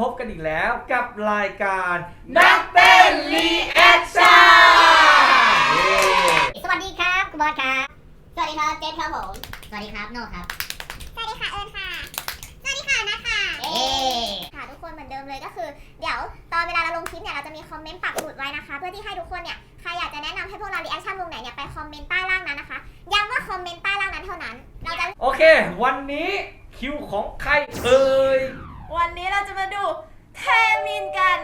พบกันอีกแล้วกับรายการนักเต้นรีแอคชั่นเย้สวัสดีครับคุณบอสครับ สวัสดีครับเจสครับผม สวัสดีครับโน่ครับ สวัสดีค่ะเอิญค่ะ สวัสดีค่ะนัทค่ะเอ๊ค่ะทุกคนเหมือนเดิมเลยก็คือ เดี๋ยวตอนเวลาเราลงคลิปเนี่ยเราจะมีคอมเมนต์ปักหมุดไว้นะคะ เพื่อที่ให้ทุกคนเนี่ยใครอยากจะแนะนำให้พวกเรารีแอคชั่นวงไหนเนี่ยไปคอมเมนต์ใต้ล่างนั้นนะคะย้ำว่าคอมเมนต์ใต้ล่างนั้นเท่านั้น เราจะโอเค วันนี้คิวของใครเอ่ย วันนี้เราจะมาดูเทมินกัน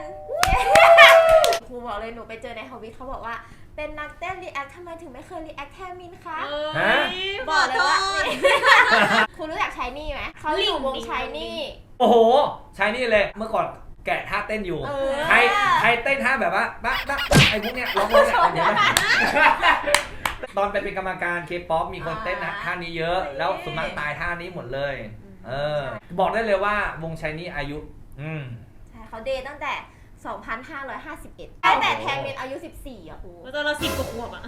ครูบอกเลยหนูไปเจอในทวิตเขาบอกว่า เป็นนักเต้นรีแอคทำไมถึงไม่เคยรีแอคเทมินคะ ฮะ บอกเลยว่าครูรู้จักชายนี่ไหมเขาอยู่วงชายนี่ โอ้โห ใช้นี่เลย เมื่อก่อนแกะท่าเต้นอยู่ เออ ใคร ใครเต้นท่าแบบว่าบ้าบ้าบ้าไอ้พวกเนี้ยร้องเลยเนี่ยเดี๋ยวนะตอนไปเป็นกรรมการเคป๊อปมีคนเต้นนะท่านี้เยอะ แล้วส่วนมากตายท่านี้หมดเลย เออ บอกได้เลยว่าวงชายนี่อายุ อืม ใช่เขาเดย์ตั้งแต่ 2,551ตั้งแต่แทมินอายุ 14อะครูตอนเราสิบกว่าขวบอะ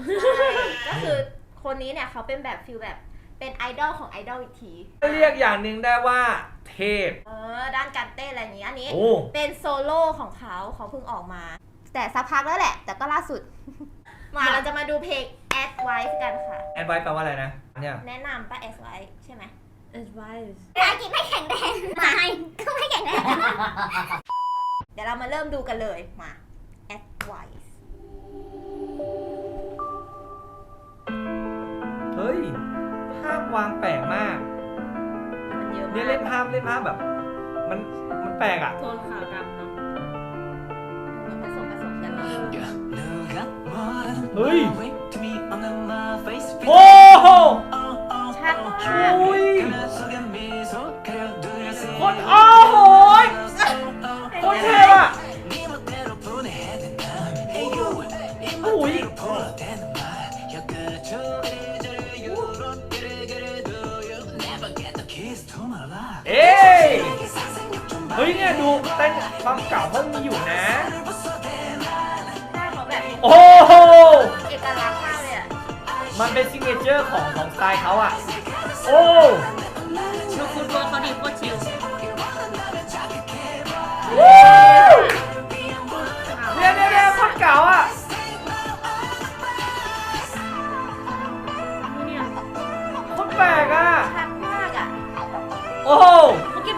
ก็คือคนนี้เนี่ยเขาเป็นแบบฟิลแบบเป็นไอดอลของไอดอลอีกที เรียกอย่างหนึ่งได้ว่าเทพ เออ ด้านการเต้นอะไรอย่างนี้อันนี้ โอ้ เป็นโซโล่ของเขาเขาเพิ่งออกมา แต่สักพักแล้วแหละ แต่ก็ล่าสุด มาเราจะมาดูเพลง Advice กันค่ะ แอดไว้แปลว่าอะไรนะ เนี่ย แนะนำป้า Advice ใช่ไหม advice ภาษาอังกฤษไม่แข็งแรงหมาไทยก็ไม่แข็งแรง เดี๋ยวเรามาเริ่มดูกันเลย มา Advice เฮ้ย ภาพวางแปลกมาก มันเยอะเนี่ยมาเล่กนภาพเล่นภาพแบบ มันมันแปลกอะ โทนขาวดำเนาะผสมผสมกันเลย เฮ้ย โอ้ เฮ้ยเนี่ยดูเต้นความเก่าเขามีอยู่นะหน้าเขาแบบโอ้โห เอกลักษณ์มากเลยอะมันเป็นซิงเกิลเจอร์ของของสไตล์เขาอะ โอ้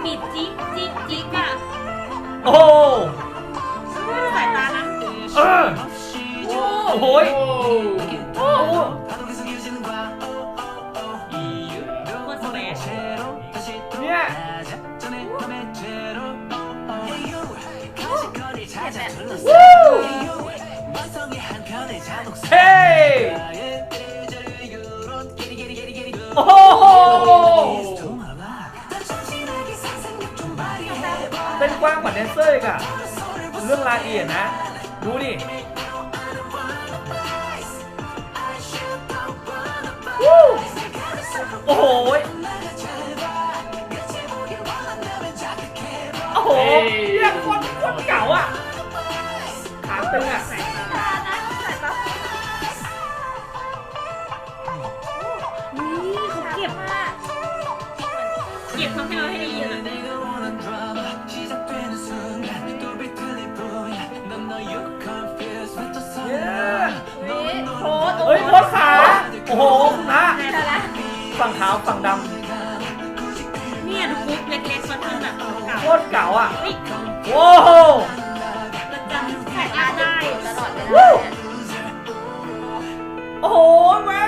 มื่อกี้บีดจิ๊กจิ๊กจิ๊กอะโอ้โหสายตานะเออโอ้โหยโอ้โหโคตรสแปซเนี่ยวู้เฮ้โอ้โห กว้างกว่าแดนเซอร์อีกอะเรื่องรายละเอียดนะ ดูดิ ฝั่งขาวฝั่งดเนี่ยดูกรุ๊ปเล็กๆมันเป็นแบบเก่าำโคตรเก่าอะเฮ้ยโอ้โหเราจำสาสายยตาตาได้ได้ตลอดเววู้ลาเนี่ย โอ้โหแม่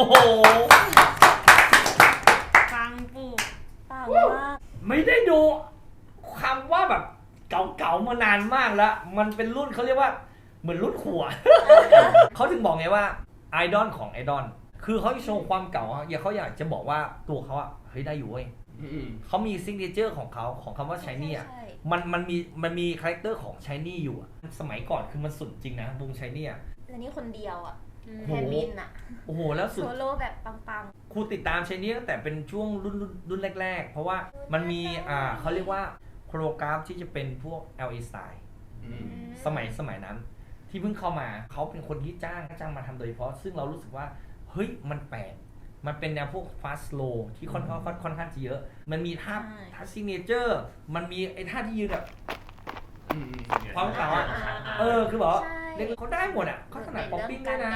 อ้โห ฟังปู่ปังมาก ไม่ได้ดูคำว่าแบบเก่าามานานมากแล้ว มันเป็นรุ่นเขาเรียกว่า เหมือนรุ่นขัว เขาถึงบอกไงว่าไอดอลของไอดอลคือเขาโชว์ความเก่าอะอย่าเขาอยากจะบอกว่าตัวเขาอะเฮ้ยได้อยู่เว้ยอืมเขามีซิงเกิลเจอร์ของเขาของคำว่าชายนี่อะใช่ มันมันมีมันมีคาแรคเตอร์ของชายนี่อยู่อะสมัยก่อนคือมันสุดจริงนะวงชายนี่อะ แล้วนี่คนเดียวอะ อืมแทมินอะโอ้โห แล้วโซสุดโล่แบบปังครูติดตามชายนี่ตั้งแต่เป็นช่วงรุ่นรุ่นรุ่นแรก ๆ เพราะว่ามันมีอ่าเขาเรียกว่าโคโรกราฟที่จะเป็นพวก LA style อืม ๆสมัยสมัยนั้น ที่เพิ่งเข้ามาเขาเป็นคนที่จ้างจ้างมาทำโดยเฉพาะ ซึ่งเรารู้สึกว่า เฮ้ย มันแปลกมันเป็นแนวพวก fast slow ที่ค่อนข้างค่อนค่อนข้างจะเยอะ มันมีท่าใช่ ท่าซิเนเจอร์มันมีไอ้ท่าที่ยืนแบบ อืมความเก่าอะอ่าเออ คือบอกว่าใช่ เด็กเขาได้หมดอะเขาถนัดป๊อปปิ้งด้วยนะ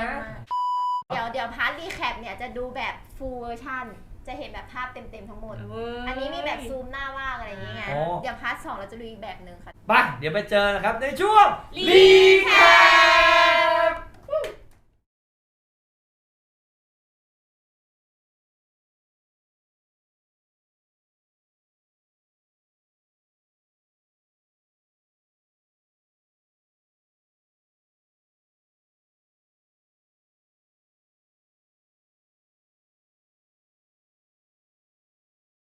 เดี๋ยวเดี๋ยวพาร์ทรีแคปเนี่ยจะดูแบบ full version จะเห็นแบบภาพเต็มๆทั้งหมดเว้ยอันนี้มีแบบซูมหน้าว่างอะไรอย่างเงี้ย อ๋อ เดี๋ยวพาร์ทสองเราจะดูอีกแบบหนึ่งค่ะ ไปเดี๋ยวไปเจอนะครับในช่วง รีแคป